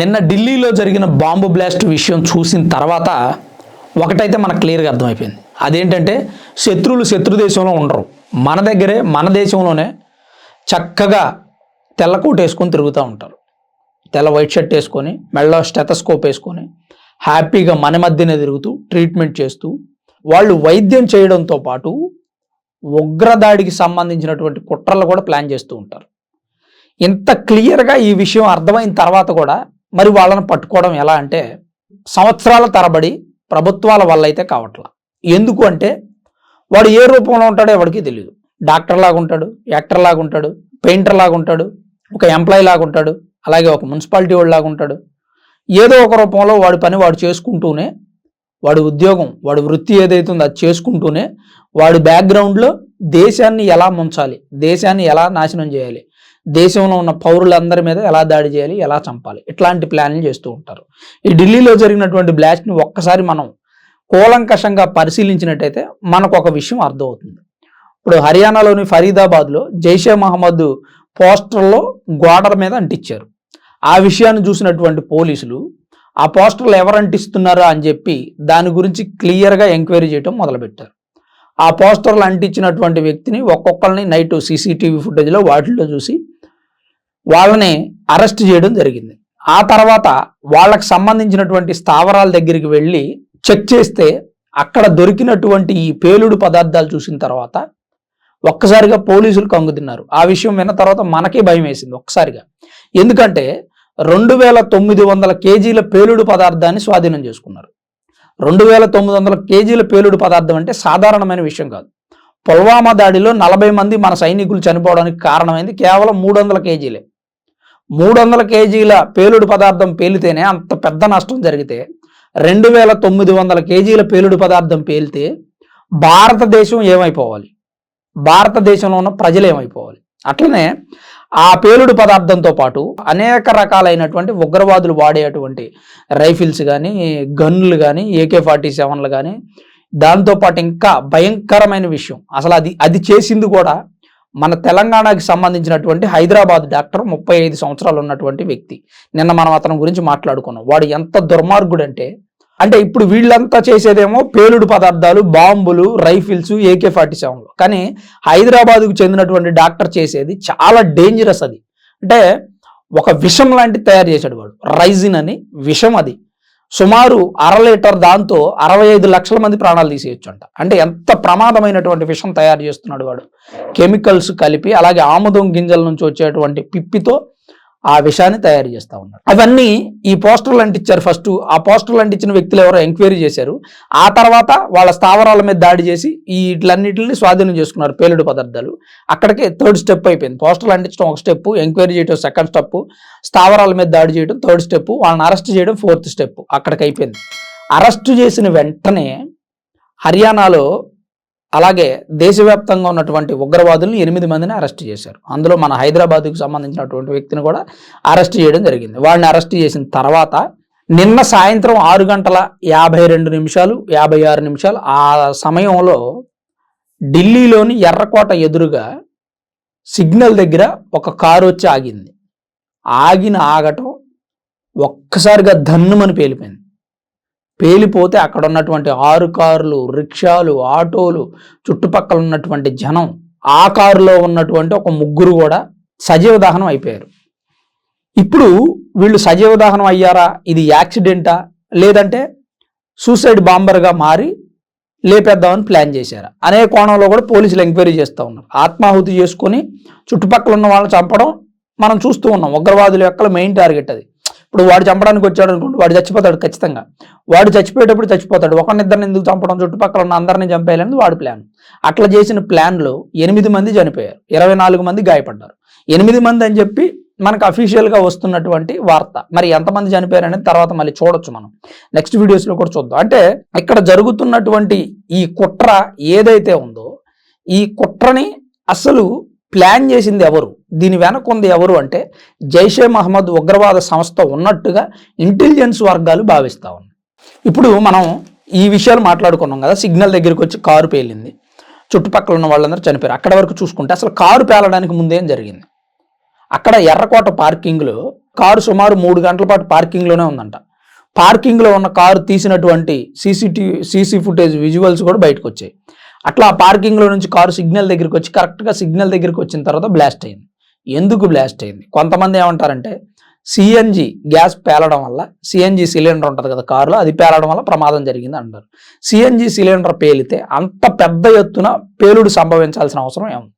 నిన్న ఢిల్లీలో జరిగిన బాంబు బ్లాస్ట్ విషయం చూసిన తర్వాత ఒకటైతే మనకు క్లియర్గా అర్థమైపోయింది. అదేంటంటే శత్రువులు శత్రు దేశంలో ఉండరు. మన దగ్గరే మన దేశంలోనే చక్కగా తెల్ల కోట్ వేసుకొని తిరుగుతూ ఉంటారు. తెల్ల వైట్ షర్ట్ వేసుకొని మెళ్ళో స్టెతస్కోప్ వేసుకొని హ్యాపీగా మన మధ్యనే తిరుగుతూ ట్రీట్మెంట్ చేస్తూ వాళ్ళు వైద్యం చేయడంతో పాటు ఉగ్రదాడికి సంబంధించినటువంటి కుట్రలు కూడా ప్లాన్ చేస్తూ ఉంటారు. ఇంత క్లియర్గా ఈ విషయం అర్థమైన తర్వాత కూడా మరి వాళ్ళని పట్టుకోవడం ఎలా అంటే సంవత్సరాల తరబడి ప్రభుత్వాల వల్ల అయితే కావట్లా. ఎందుకు అంటే వాడు ఏ రూపంలో ఉంటాడో ఎవరికి తెలియదు డాక్టర్ లాగా ఉంటాడు యాక్టర్ లాగా ఉంటాడు పెయింటర్ లాగా ఉంటాడు ఒక ఎంప్లాయీ లాగా ఉంటాడు అలాగే ఒక మున్సిపాలిటీ వాడు లాగా ఉంటాడు. ఏదో ఒక రూపంలో వాడి పని వాడు చేసుకుంటూనే వాడి ఉద్యోగం వాడి వృత్తి ఏదైతే ఉందో అది చేసుకుంటూనే వాడి బ్యాక్గ్రౌండ్లో దేశాన్ని ఎలా ముంచాలి దేశాన్ని ఎలా నాశనం చేయాలి దేశంలో ఉన్న పౌరులందరి మీద ఎలా దాడి చేయాలి ఎలా చంపాలి ఇట్లాంటి ప్లాన్లు చేస్తూ ఉంటారు. ఈ ఢిల్లీలో జరిగినటువంటి బ్లాస్ట్ని ఒక్కసారి మనం కూలంకషంగా పరిశీలించినట్టయితే మనకు ఒక విషయం అర్థమవుతుంది. ఇప్పుడు హర్యానాలోని ఫరీదాబాద్లో జైషే మహమ్మద్ పోస్టర్లో గోడల మీద అంటించారు. ఆ విషయాన్ని చూసినటువంటి పోలీసులు ఆ పోస్టర్లు ఎవరు అంటిస్తున్నారా అని చెప్పి దాని గురించి క్లియర్గా ఎంక్వైరీ చేయడం మొదలుపెట్టారు. ఆ పోస్టర్లు అంటించినటువంటి వ్యక్తిని ఒక్కొక్కరిని నైట్ సీసీటీవీ ఫుటేజ్లో వాటిల్లో చూసి వాళ్ళని అరెస్ట్ చేయడం జరిగింది. ఆ తర్వాత వాళ్ళకు సంబంధించినటువంటి స్థావరాల దగ్గరికి వెళ్ళి చెక్ చేస్తే అక్కడ దొరికినటువంటి ఈ పేలుడు పదార్థాలు చూసిన తర్వాత ఒక్కసారిగా పోలీసులు కంగుతిన్నారు. ఆ విషయం విన్న తర్వాత మనకే భయం వేసింది ఒక్కసారిగా. ఎందుకంటే రెండు వేల తొమ్మిది వందల కేజీల పేలుడు పదార్థాన్ని స్వాధీనం చేసుకున్నారు. రెండు వేల తొమ్మిది వందల కేజీల పేలుడు పదార్థం అంటే సాధారణమైన విషయం కాదు. పుల్వామా దాడిలో నలభై మంది మన సైనికులు చనిపోవడానికి కారణమైంది కేవలం మూడు వందల కేజీలే. మూడు వందల కేజీల పేలుడు పదార్థం పేలితేనే అంత పెద్ద నష్టం జరిగితే రెండు వేల తొమ్మిది వందల కేజీల పేలుడు పదార్థం పేలితే భారతదేశం ఏమైపోవాలి? భారతదేశంలో ఉన్న ప్రజలు ఏమైపోవాలి? అట్లనే ఆ పేలుడు పదార్థంతో పాటు అనేక రకాలైనటువంటి ఉగ్రవాదులు వాడేటువంటి రైఫిల్స్ కానీ గన్నులు కానీ ఏకే ఫార్టీ సెవెన్లు కానీ దాంతోపాటు ఇంకా భయంకరమైన విషయం. అసలు అది అది చేసింది కూడా మన తెలంగాణకి సంబంధించినటువంటి హైదరాబాద్ డాక్టర్ ముప్పై ఐదు సంవత్సరాలు ఉన్నటువంటి వ్యక్తి. నిన్న మనం అతని గురించి మాట్లాడుకున్నాం. వాడు ఎంత దుర్మార్గుడు అంటే అంటే ఇప్పుడు వీళ్ళంతా చేసేదేమో పేలుడు పదార్థాలు బాంబులు రైఫిల్స్ ఏకే ఫార్టీ సెవెన్లు. కానీ హైదరాబాద్కు చెందినటువంటి డాక్టర్ చేసేది చాలా డేంజరస్ అది. అంటే ఒక విషం లాంటి తయారు చేశాడు వాడు. రైజిన్ అని విషం అది. సుమారు అర లీటర్ దాంతో అరవై ఐదు లక్షల మంది ప్రాణాలు తీసేయచ్చు అంట అంటే ఎంత ప్రమాదమైనటువంటి విషం తయారు చేస్తున్నాడు వాడు. కెమికల్స్ కలిపి అలాగే ఆముదం గింజల నుంచి వచ్చేటువంటి పిప్పితో ఆ విషయాన్ని తయారు చేస్తూ ఉన్నారు. అవన్నీ ఈ పోస్టర్లు అంటించారు ఫస్ట్ ఆ పోస్టర్లు అంటించిన వ్యక్తులు ఎవరో ఎంక్వైరీ చేశారు. ఆ తర్వాత వాళ్ళ స్థావరాల మీద దాడి చేసి ఈ ఇట్లన్నిటిని స్వాధీనం చేసుకున్నారు పేలుడు పదార్థాలు. అక్కడికే థర్డ్ స్టెప్ అయిపోయింది. పోస్టర్లు అంటించడం ఒక స్టెప్ ఎంక్వైరీ చేయడం సెకండ్ స్టెప్ స్థావరాల మీద దాడి చేయడం థర్డ్ స్టెప్ వాళ్ళని అరెస్ట్ చేయడం ఫోర్త్ స్టెప్ అక్కడికి అయిపోయింది. అరెస్ట్ చేసిన వెంటనే హర్యానాలో అలాగే దేశవ్యాప్తంగా ఉన్నటువంటి ఉగ్రవాదులను ఎనిమిది మందిని అరెస్ట్ చేశారు. అందులో మన హైదరాబాద్కు సంబంధించినటువంటి వ్యక్తిని కూడా అరెస్ట్ చేయడం జరిగింది. వాడిని అరెస్ట్ చేసిన తర్వాత నిన్న సాయంత్రం ఆరు గంటల యాభై రెండు నిమిషాలు యాభై ఆరు నిమిషాలు ఆ సమయంలో ఢిల్లీలోని ఎర్రకోట ఎదురుగా సిగ్నల్ దగ్గర ఒక కారు వచ్చి ఆగింది. ఆగిన ఆగటం ఒక్కసారిగా ధన్నుమని పేలిపోయింది. పేలిపోతే అక్కడ ఉన్నటువంటి ఆరు కార్లు రిక్షాలు ఆటోలు చుట్టుపక్కల ఉన్నటువంటి జనం ఆ కారులో ఉన్నటువంటి ఒక ముగ్గురు కూడా సజీవ దహనం అయిపోయారు. ఇప్పుడు వీళ్ళు సజీవ దహనం అయ్యారా? ఇది యాక్సిడెంటా? లేదంటే సూసైడ్ బాంబర్గా మారి లేపేద్దామని ప్లాన్ చేశారా? అనే కోణంలో కూడా పోలీసులు ఎంక్వైరీ చేస్తూ ఉన్నారు. ఆత్మాహుతి చేసుకొని చుట్టుపక్కల ఉన్న వాళ్ళని చంపడం మనం చూస్తూ ఉన్నాం. ఉగ్రవాదుల యొక్క మెయిన్ టార్గెట్ అది. ఇప్పుడు వాడు చంపడానికి వచ్చాడు అనుకోండి వాడు చచ్చిపోతాడు ఖచ్చితంగా. వాడు చచ్చిపోయేటప్పుడు చచ్చిపోతాడు. ఒకరినిద్దరిని ఎందుకు చంపడం? చుట్టుపక్కల ఉన్న అందరిని చంపేయాలని వాడి ప్లాన్ అట్లా చేసిన ప్లాన్లో ఎనిమిది మంది చనిపోయారు. ఇరవై నాలుగు మంది గాయపడ్డారు. ఎనిమిది మంది అని చెప్పి మనకు అఫీషియల్గా వస్తున్నటువంటి వార్త. మరి ఎంతమంది చనిపోయారు అనేది తర్వాత మళ్ళీ చూడొచ్చు మనం. నెక్స్ట్ వీడియోస్లో కూడా చూద్దాం. అంటే ఇక్కడ జరుగుతున్నటువంటి ఈ కుట్ర ఏదైతే ఉందో ఈ కుట్రని అసలు ప్లాన్ చేసింది ఎవరు? దీని వెనక ఉంది ఎవరు అంటే జైషే మహమ్మద్ ఉగ్రవాద సంస్థ ఉన్నట్టుగా ఇంటెలిజెన్స్ వర్గాలు భావిస్తూ ఉన్నాయి. ఇప్పుడు మనం ఈ విషయాలు మాట్లాడుకున్నాం కదా సిగ్నల్ దగ్గరికి వచ్చి కారు పేలింది. చుట్టుపక్కల ఉన్న వాళ్ళందరూ చనిపోయారు. అక్కడ వరకు చూసుకుంటే అసలు కారు పేలడానికి ముందేం జరిగింది? అక్కడ ఎర్రకోట పార్కింగ్లో కారు సుమారు మూడు గంటల పాటు పార్కింగ్లోనే ఉందంట. పార్కింగ్లో ఉన్న కారు తీసినటువంటి సీసీటీవీ సీసీ ఫుటేజ్ విజువల్స్ కూడా బయటకు వచ్చాయి. అట్లా ఆ పార్కింగ్లో నుంచి కారు సిగ్నల్ దగ్గరికి వచ్చి కరెక్ట్గా సిగ్నల్ దగ్గరికి వచ్చిన తర్వాత బ్లాస్ట్ అయింది. ఎందుకు బ్లాస్ట్ అయింది? కొంతమంది ఏమంటారంటే సిఎన్జి గ్యాస్ పేలడం వల్ల సిఎన్జి సిలిండర్ ఉంటుంది కదా కారులో అది పేలడం వల్ల ప్రమాదం జరిగింది అంటారు. సిఎన్జి సిలిండర్ పేలితే అంత పెద్ద ఎత్తున పేలుడు సంభవించాల్సిన అవసరం ఏముంది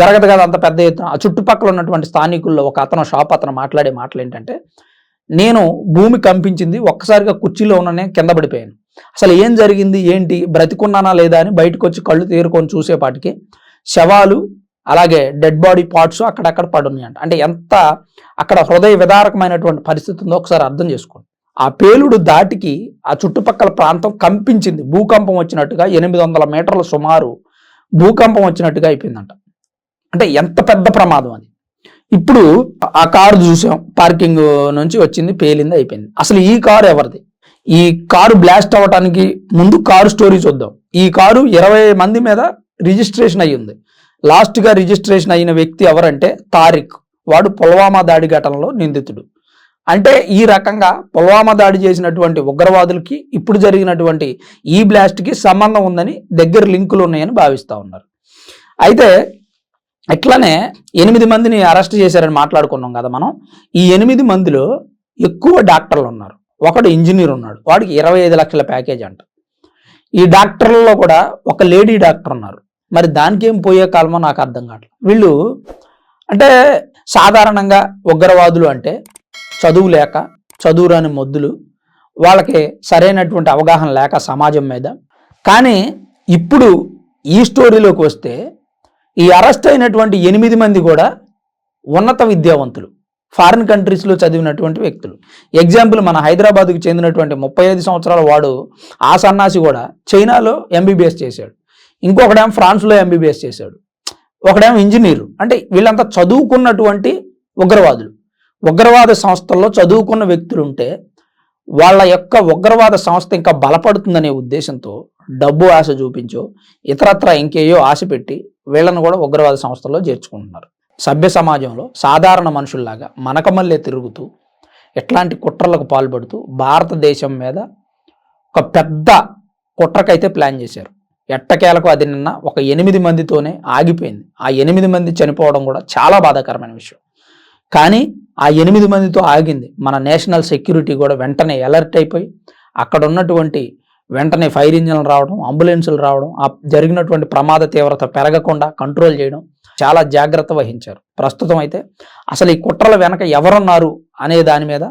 జరగదు కదా అంత పెద్ద ఎత్తున. ఆ చుట్టుపక్కల ఉన్నటువంటి స్థానికుల్లో ఒక అతను షాప్ అతను మాట్లాడే మాటలు ఏంటంటే నేను భూమి కంపించింది ఒక్కసారిగా కుర్చీలో ఉన్ననే కింద పడిపోయాను. అసలు ఏం జరిగింది? ఏంటి? బ్రతికున్నానా లేదా అని బయటకు వచ్చి కళ్ళు తీరుకొని చూసేపాటికి శవాలు అలాగే డెడ్ బాడీ పార్ట్స్ అక్కడక్కడ పడున్నాయంట. అంటే ఎంత అక్కడ హృదయ విదారకమైనటువంటి పరిస్థితి ఉందో ఒకసారి అర్థం చేసుకోండి. ఆ పేలుడు దాటికి ఆ చుట్టుపక్కల ప్రాంతం కంపించింది. భూకంపం వచ్చినట్టుగా ఎనిమిది వందల మీటర్ల సుమారు భూకంపం వచ్చినట్టుగా అయిపోయిందంట. అంటే ఎంత పెద్ద ప్రమాదం అది. ఇప్పుడు ఆ కారు చూసాం. పార్కింగ్ నుంచి వచ్చింది పేలింది అయిపోయింది. అసలు ఈ కారు ఎవరిది? ఈ కారు బ్లాస్ట్ అవ్వటానికి ముందు కారు స్టోరీ చూద్దాం. ఈ కారు ఇరవై మంది మీద రిజిస్ట్రేషన్ అయ్యింది. లాస్ట్గా రిజిస్ట్రేషన్ అయిన వ్యక్తి ఎవరంటే తారిక్. వాడు పుల్వామా దాడి ఘటనలో నిందితుడు. అంటే ఈ రకంగా పుల్వామా దాడి చేసినటువంటి ఉగ్రవాదులకి ఇప్పుడు జరిగినటువంటి ఈ బ్లాస్ట్కి సంబంధం ఉందని దగ్గర లింకులు ఉన్నాయని భావిస్తూ ఉన్నారు. అయితే ఇట్లానే ఎనిమిది మందిని అరెస్ట్ చేశారని మాట్లాడుకున్నాం కదా మనం. ఈ ఎనిమిది మందిలో ఎక్కువ డాక్టర్లు ఉన్నారు. ఒకడు ఇంజనీర్ ఉన్నాడు. వాడికి ఇరవై ఐదు లక్షల ప్యాకేజ్ అంట. ఈ డాక్టర్లలో కూడా ఒక లేడీ డాక్టర్ ఉన్నారు. మరి దానికి ఏం పోయే కాలమో నాకు అర్థం కావట్లేదు. వీళ్ళు అంటే సాధారణంగా ఉగ్రవాదులు అంటే చదువు లేక చదువు రాని మొద్దులు వాళ్ళకి సరైనటువంటి అవగాహన లేక సమాజం మీద. కానీ ఇప్పుడు ఈ స్టోరీలోకి వస్తే ఈ అరెస్ట్ అయినటువంటి ఎనిమిది మంది కూడా ఉన్నత విద్యావంతులు. ఫారిన్ కంట్రీస్లో చదివినటువంటి వ్యక్తులు. ఎగ్జాంపుల్ మన హైదరాబాద్కు చెందినటువంటి ముప్పై ఐదు సంవత్సరాల వాడు ఆ సన్నాసి కూడా చైనాలో ఎంబీబీఎస్ చేశాడు. ఇంకొకడేమో ఫ్రాన్స్లో ఎంబీబీఎస్ చేశాడు. ఒకడేమో ఇంజనీరు. అంటే వీళ్ళంతా చదువుకున్నటువంటి ఉగ్రవాదులు. ఉగ్రవాద సంస్థల్లో చదువుకున్న వ్యక్తులు ఉంటే వాళ్ళ యొక్క ఉగ్రవాద సంస్థ ఇంకా బలపడుతుందనే ఉద్దేశంతో డబ్బు ఆశ చూపించో ఇతరత్ర ఇంకేయో ఆశ పెట్టి వీళ్ళను కూడా ఉగ్రవాద సంస్థల్లో చేర్చుకుంటున్నారు. సభ్య సమాజంలో సాధారణ మనుషుల్లాగా మనకమల్లే తిరుగుతూ ఎట్లాంటి కుట్రలకు పాల్పడుతూ భారతదేశం మీద ఒక పెద్ద కుట్రకైతే ప్లాన్ చేశారు. ఎట్టకేలకు అది నిన్న ఒక ఎనిమిది మందితోనే ఆగిపోయింది. ఆ ఎనిమిది మంది చనిపోవడం కూడా చాలా బాధాకరమైన విషయం. కానీ ఆ ఎనిమిది మందితో ఆగింది. మన నేషనల్ సెక్యూరిటీ కూడా వెంటనే అలర్ట్ అయిపోయి అక్కడ ఉన్నటువంటి వెంటనే ఫైర్ ఇంజన్లు రావడం అంబులెన్సులు రావడం ఆ జరిగినటువంటి ప్రమాద తీవ్రత పెరగకుండా కంట్రోల్ చేయడం చాలా జాగ్రత్త వహించారు. ప్రస్తుతం అయితే అసలు ఈ కుట్రల వెనక ఎవరున్నారు అనే దాని మీద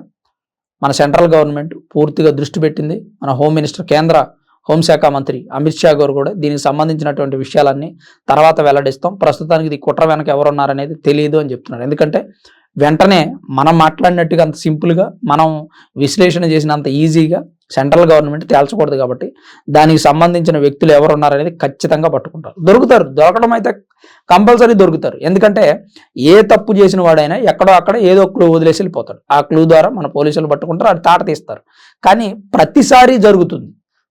మన సెంట్రల్ గవర్నమెంట్ పూర్తిగా దృష్టి పెట్టింది. మన హోమ్ మినిస్టర్ కేంద్ర హోంశాఖ మంత్రి అమిత్ షా గారు కూడా దీనికి సంబంధించినటువంటి విషయాలన్నీ తర్వాత వెల్లడిస్తాం. ప్రస్తుతానికి ఇది కుట్ర వెనక ఎవరున్నారనేది తెలియదు అని చెప్తున్నారు. ఎందుకంటే వెంటనే మనం మాట్లాడినట్టుగా అంత సింపుల్గా మనం విశ్లేషణ చేసినంత ఈజీగా సెంట్రల్ గవర్నమెంట్ తేల్చకూడదు కాబట్టి దానికి సంబంధించిన వ్యక్తులు ఎవరు ఉన్నారనేది ఖచ్చితంగా పట్టుకుంటారు. దొరుకుతారు. దొరకడం అయితే కంపల్సరీ దొరుకుతారు. ఎందుకంటే ఏ తప్పు చేసిన వాడైనా ఎక్కడో అక్కడ ఏదో క్లూ వదిలేసి వెళ్ళిపోతాడు. ఆ క్లూ ద్వారా మన పోలీసులు పట్టుకుంటారు అది తాట తీస్తారు. కానీ ప్రతిసారి జరుగుతుంది.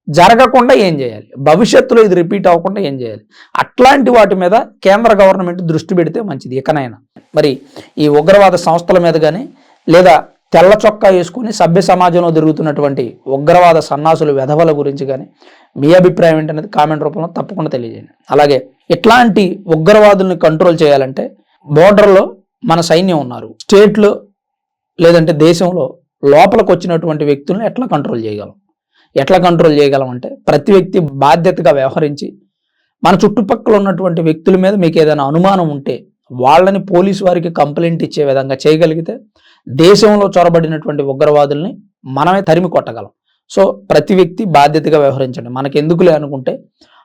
జరగకుండా ఏం చేయాలి? భవిష్యత్తులో ఇది రిపీట్ అవ్వకుండా ఏం చేయాలి? అట్లాంటి వాటి మీద కేంద్ర గవర్నమెంట్ దృష్టి పెడితే మంచిది. ఇకనైనా. మరి ఈ ఉగ్రవాద సంస్థల మీద కానీ లేదా తెల్ల చొక్కా వేసుకుని సభ్య సమాజంలో జరుగుతున్నటువంటి ఉగ్రవాద సన్నాసులు వెధవల గురించి కానీ మీ అభిప్రాయం ఏంటనేది కామెంట్ రూపంలో తప్పకుండా తెలియజేయండి. అలాగే ఇట్లాంటి ఉగ్రవాదుల్ని కంట్రోల్ చేయాలంటే బోర్డర్లో మన సైన్యం ఉన్నారు. స్టేట్లో లేదంటే దేశంలో లోపలికి వచ్చినటువంటి వ్యక్తులను ఎట్లా కంట్రోల్ చేయగలం? ఎట్లా కంట్రోల్ చేయగలం అంటే ప్రతి వ్యక్తి బాధ్యతగా వ్యవహరించి మన చుట్టుపక్కల ఉన్నటువంటి వ్యక్తుల మీద మీకు ఏదైనా అనుమానం ఉంటే వాళ్ళని పోలీసు వారికి కంప్లైంట్ ఇచ్చే విధంగా చేయగలిగితే దేశంలో చొరబడినటువంటి ఉగ్రవాదుల్ని మనమే తరిమి కొట్టగలం. సో ప్రతి వ్యక్తి బాధ్యతగా వ్యవహరించండి. మనకి ఎందుకులే అనుకుంటే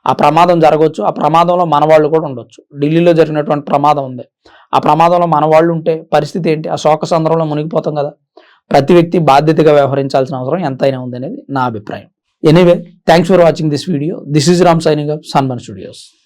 ఆ ప్రమాదం జరగవచ్చు. ఆ ప్రమాదంలో మన వాళ్ళు కూడా ఉండొచ్చు. ఢిల్లీలో జరిగినటువంటి ప్రమాదం ఉంది. ఆ ప్రమాదంలో మన వాళ్ళు ఉంటే పరిస్థితి ఏంటి? ఆ శోక సందర్భంలో మునిగిపోతాం కదా. ప్రతి వ్యక్తి బాధ్యతగా వ్యవహరించాల్సిన అవసరం ఎంతైనా ఉంది అనేది నా అభిప్రాయం. Anyway thanks for watching this video this is Ram signing up Sanman studios